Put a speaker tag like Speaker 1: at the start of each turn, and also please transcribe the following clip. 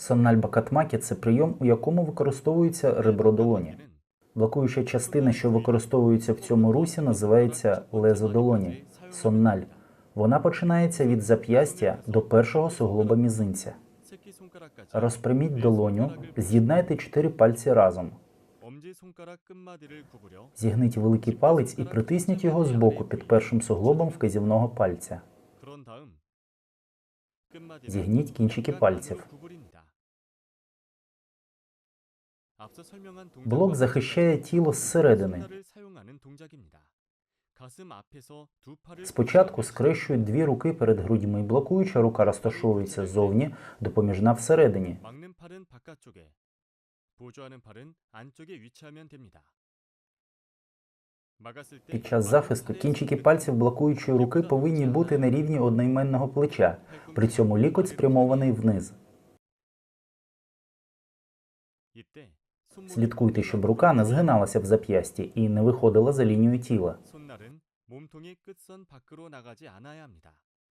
Speaker 1: Сонналь бакатмакі це прийом, у якому використовується ребро долоні. Блокуюча частина, що використовується в цьому русі, називається лезо долоні сонналь. Вона починається від зап'ястя до першого суглоба мізинця. Розпряміть долоню, з'єднайте чотири пальці разом. Зігніть великий палець і притисніть його збоку під першим суглобом вказівного пальця.
Speaker 2: Зігніть кінчики пальців.
Speaker 1: Блок захищає тіло зсередини. Спочатку скрещують дві руки перед грудьми. Блокуюча рука розташовується ззовні, допоміжна всередині. Під час захисту кінчики пальців блокуючої руки повинні бути на рівні одноіменного плеча. При цьому лікоть спрямований вниз. Слідкуйте, щоб рука не згиналася в зап'ясті і не виходила за лінію тіла.